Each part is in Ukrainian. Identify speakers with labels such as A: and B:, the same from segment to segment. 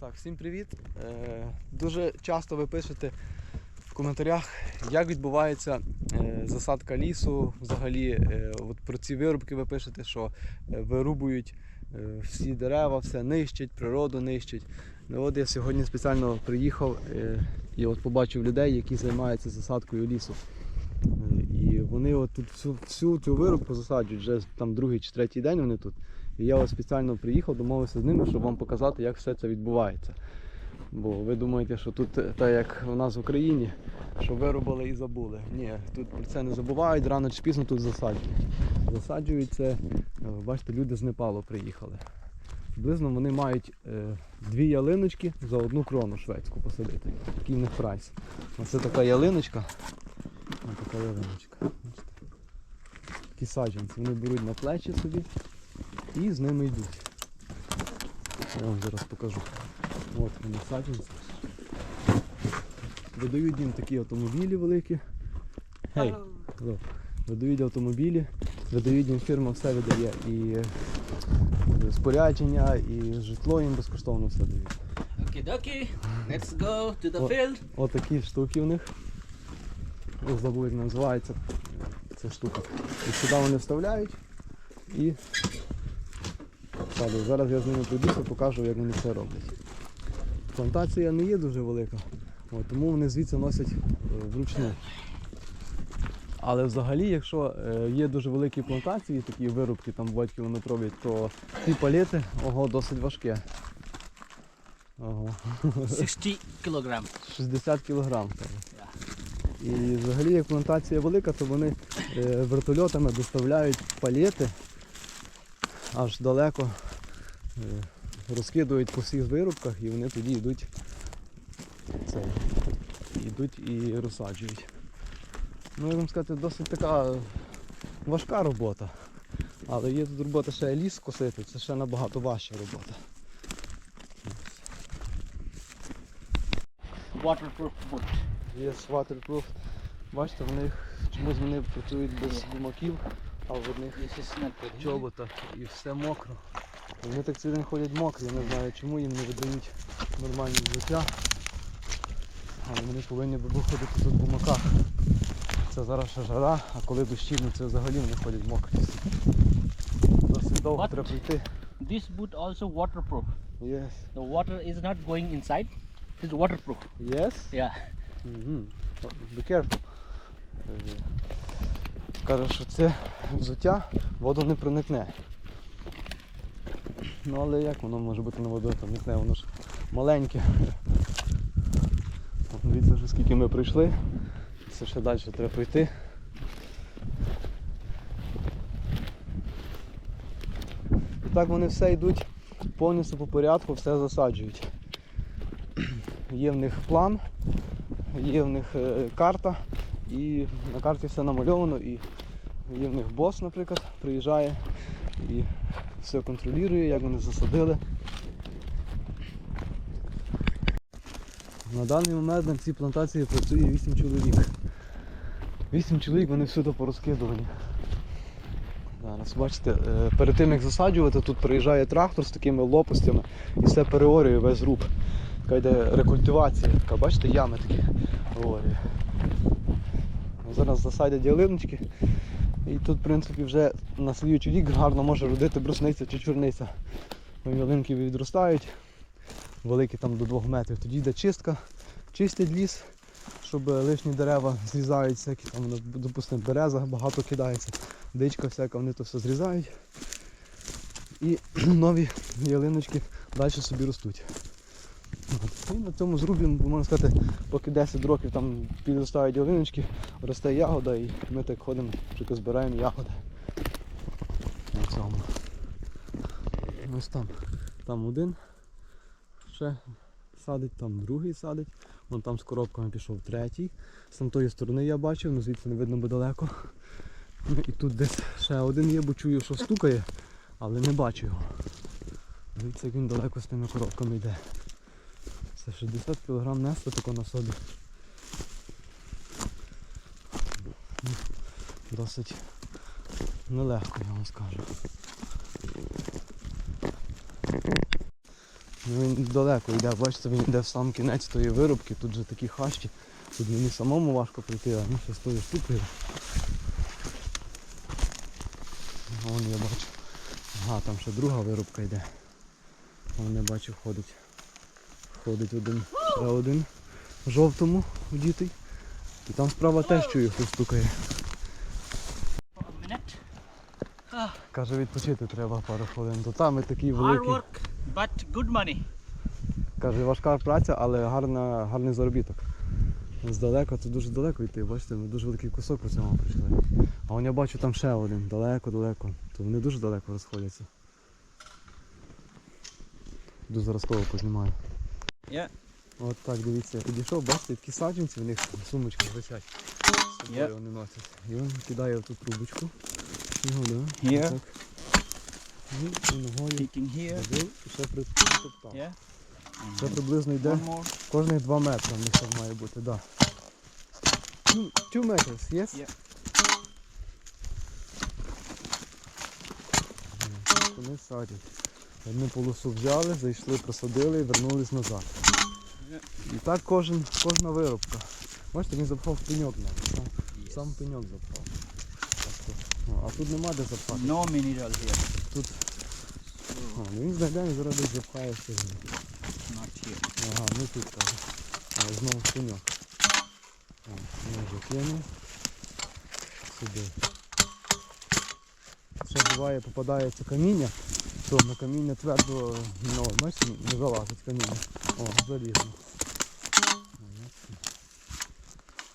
A: Так, всім привіт. Е, дуже часто ви пишете в коментарях, як відбувається е, засадка лісу. Взагалі, е, от про ці вирубки ви пишете, що е, вирубують е, всі дерева, все нищать, природу нищать. Ну, от я сьогодні спеціально приїхав е, і от побачив людей, які займаються засадкою лісу. Е, І вони от тут всю, всю цю вирубку засаджують, вже там другий чи третій день вони тут. І я ось спеціально приїхав, домовився з ними, щоб вам показати, як все це відбувається. Бо ви думаєте, що тут е, так як у нас в Україні, що вирубали і забули. Ні, тут про це не забувають, рано чи пізно тут засаджують. Засаджують це, е, бачите, люди з Непалу приїхали. Приблизно вони мають е, дві ялиночки за одну крону шведську посадити. Такий в них прайс. Ось це така ялиночка. Ось така ялиночка. Такі саджанці. Вони беруть на плечі собі і з ними йдуть. Я вам зараз покажу. От вони саджанці. Видають їм такі автомобілі великі. Гей, hello. видають автомобілі, видають їм фірма все видає. І е, спорядження, і житло їм безкоштовно все дають.
B: Dokie. Let's go to the field.
A: От такі штуки в них. Забув, як називається ця штука. І сюди вони вставляють і садять. Зараз я з ними пройдуся, покажу, як вони це роблять. Плантація не є дуже велика, от, тому вони звідси носять е, вручну. Але взагалі, якщо е, є дуже великі плантації, такі вирубки там вони роблять, то ці палети ого, досить важке. Ого.
B: 60 kilogram.
A: 60 кілограм. І взагалі, як плантація велика, то вони е, вертольотами доставляють палети аж далеко, е, розкидують по всіх вирубках і вони тоді йдуть, це, йдуть і розсаджують. Ну, як вам сказати, досить така важка робота. Але є тут робота ще ліс косити, це ще набагато важча робота.
B: Waterproof boot.
A: Є waterproof. Бачите, в них чомусь вони працюють без гумаків, а в одних чоботах і все мокро. Вони так цілий день ходять мокрі, я не знаю чому їм не видають нормальні взуття. Але вони повинні би виходити тут в гумаках. Це зараз ще жара, а коли дощі, ну це взагалі вони ходять мокрі. Досить довго
B: What?
A: треба йти.
B: This boot also waterproof.
A: Yes.
B: The water is not going inside. It's waterproof.
A: Yes?
B: Yeah.
A: Угу. Be careful. Каже, що це взуття воду не проникне. Ну але як воно може бути на воду проникне, воно ж маленьке. От дивіться вже скільки ми пройшли. Це ще далі треба пройти. І так вони все йдуть повністю по порядку, все засаджують. Є в них план, є в них е, карта, і на карті все намальовано, і є в них бос, наприклад, приїжджає і все контролює, як вони засадили. На даний момент на цій плантації працює 8 чоловік. 8 чоловік вони всюди порозкидувані. Зараз бачите, е, перед тим як засаджувати, тут приїжджає трактор з такими лопастями і все переорює весь руб. Така йде рекультивація, така, бачите, ями такі говорю. Зараз засадять ялиночки. І тут, в принципі, вже на слідуючий рік гарно може родити брусниця чи чорниця. Ялинки відростають, великі там до 2 метрів. Тоді йде чистка, чистять ліс, щоб лишні дерева зрізають, всякі там, ну, допустимо, береза багато кидається, дичка всяка, вони то все зрізають. І нові ялиночки далі собі ростуть. І на цьому зрубі, можна сказати, поки 10 років там підростають ялиночки, росте ягода і ми так ходимо, тільки збираємо ягоди. На цьому. Ось там. Там один ще садить, там другий садить. Вон там з коробками пішов третій. З там тої сторони я бачив, ну звідси не видно бо далеко. Ну, І тут десь ще один є, бо чую, що стукає, але не бачу його. Дивіться, як він далеко з тими коробками йде. Це 60 кг нести тако на собі. Досить нелегко, я вам скажу. Ну, він далеко йде, бачите, він йде в сам кінець тої вирубки, тут же такі хащі. Тут мені самому важко прийти, а ну ще з тою штукою. Вон я бачу. Ага, там ще друга вирубка йде. Вон я бачу ходить. Ходить один, ще один в жовтому одітий. І там справа теж чую, хтось стукає. Каже, відпочити треба пару хвилин. То там і такий
B: hard
A: великий.
B: work, but good money.
A: Каже, важка праця, але гарна, гарний заробіток. Здалека, тут дуже далеко йти, бачите, ми дуже великий кусок по цьому прийшли. А вон я бачу там ще один, далеко-далеко. То вони дуже далеко розходяться. Йду зараз того познімаю.
B: Yeah.
A: От так, дивіться, я підійшов, бачите, такі саджанці, в них в сумочках висять.
B: Yeah.
A: вони носять. І він кидає в ту трубочку. Його, да?
B: Here.
A: Отак. І ногою забив і ще притоптав.
B: Yeah.
A: Це приблизно йде. Кожних 2 метри в них так має бути, так. Да. Two, two meters, yes?
B: Yeah.
A: Вони садять. Одну полосу взяли, зайшли, просадили і вернулись назад. І так кожен, кожна виробка. Бачите, він запхав пеньок навіть. Сам, сам пеньок запхав. О, А тут нема де запхати.
B: No mineral here.
A: Тут. О, ну він і зараз десь запхає всередину.
B: Not here.
A: Ага, ну тут каже. А, знову пеньок. О, може кинув. Сюди. Ще буває попадається каміння, то на каміння твердо, ну, бачите, не залазить каміння. О, залізно.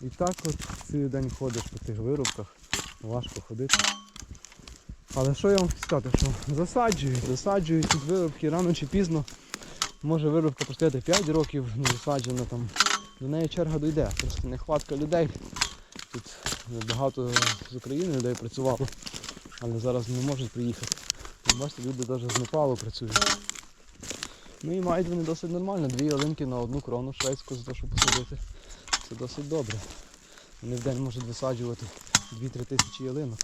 A: І так от цілий день ходиш по тих вирубках, важко ходити. Але що я вам хочу сказати, що засаджують, засаджують тут вирубки рано чи пізно. Може вирубка простояти 5 років, не засаджена там. До неї черга дійде. Просто нехватка людей. Тут багато з України людей працювало, але зараз не можуть приїхати. Бачите, люди навіть з Непалу працюють. Ну і мають вони досить нормально. Дві ялинки на одну крону шведську за те, щоб посадити. Це досить добре. Вони в день можуть висаджувати 2-3 тисячі ялинок.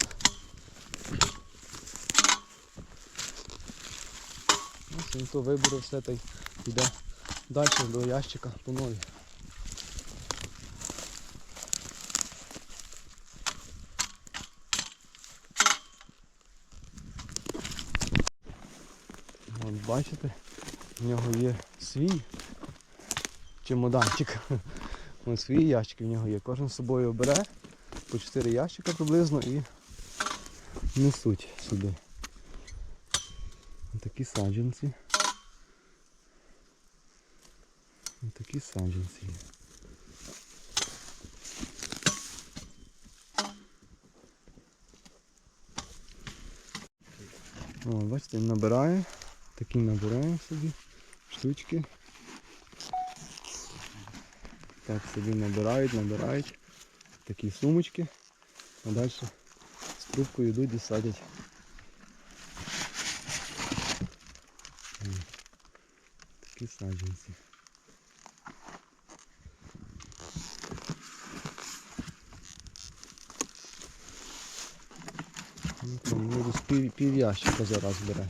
A: Ось він то вибере все та й йде далі до ящика по новій. От бачите, в нього є свій чемоданчик. Ось свій ящик в нього є. Кожен з собою бере по 4 ящика приблизно і несуть сюди. Такі саджанці. Такі саджанці. О, бачите, він набирає. Такі набираємо собі штучки. Так собі набирають, набирають. Такі сумочки. А далі з трубкою йдуть і садять. Такі саджанці. Ну, там, ну, пів, пів ящика зараз бере.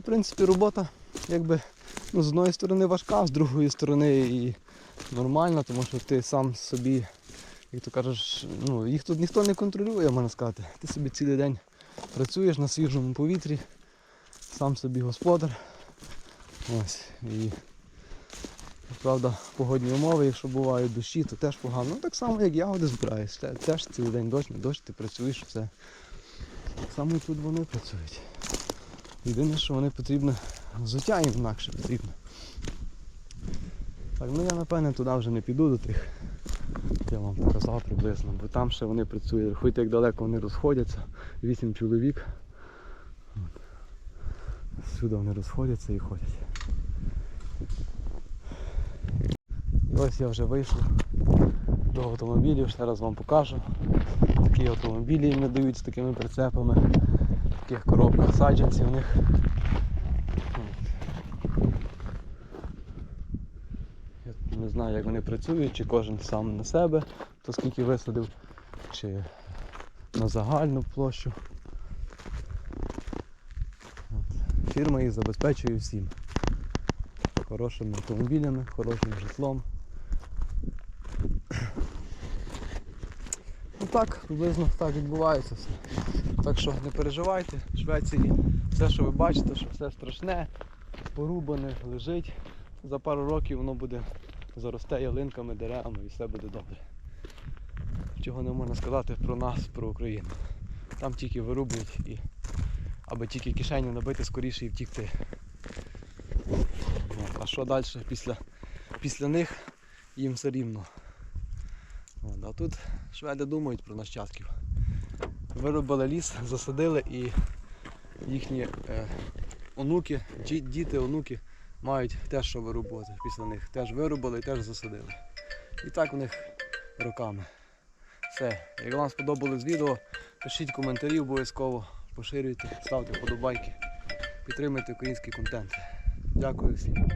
A: В принципі, робота якби ну, з одної сторони важка, з другої сторони і нормальна, тому що ти сам собі, як то кажеш, ну, їх тут ніхто не контролює, можна сказати. Ти собі цілий день працюєш на свіжому повітрі, сам собі господар. Ось. І Правда, погодні умови, якщо бувають дощі, то теж погано. Ну так само, як ягоди збираєш. Теж цілий день дощ, не дощ, ти працюєш, все. І тут вони працюють. Єдине, що вони потрібно, взуття їм інакше потрібно. Так, ну я напевне туди вже не піду до тих. Я вам показав приблизно, бо там ще вони працюють, хоч як далеко вони розходяться, вісім чоловік. Сюди вони розходяться і ходять. І ось я вже вийшов до автомобілів, ще раз вам покажу. Такі автомобілі їм надають з такими прицепами, таких коробках саджанці в них. Я не знаю, як вони працюють, чи кожен сам на себе, то скільки висадив, чи на загальну площу. Фірма їх забезпечує всім. Хорошими автомобілями, хорошим житлом. Так, приблизно так відбувається все. Так що не переживайте, в Швеції все, що ви бачите, що все страшне, порубане, лежить. За пару років воно буде заросте ялинками, деревами і все буде добре. Чого не можна сказати про нас, про Україну. Там тільки вирубують і аби тільки кишені набити скоріше і втікти. А що далі після, після них їм все рівно. А тут шведи думають про нащадків. Виробили ліс, засадили і їхні е, онуки, діти, онуки мають теж що вирубувати після них. Теж вирубали і теж засадили. І так у них роками. Все. Як вам сподобалось відео, пишіть коментарі обов'язково, поширюйте, ставте вподобайки, підтримуйте український контент. Дякую всім.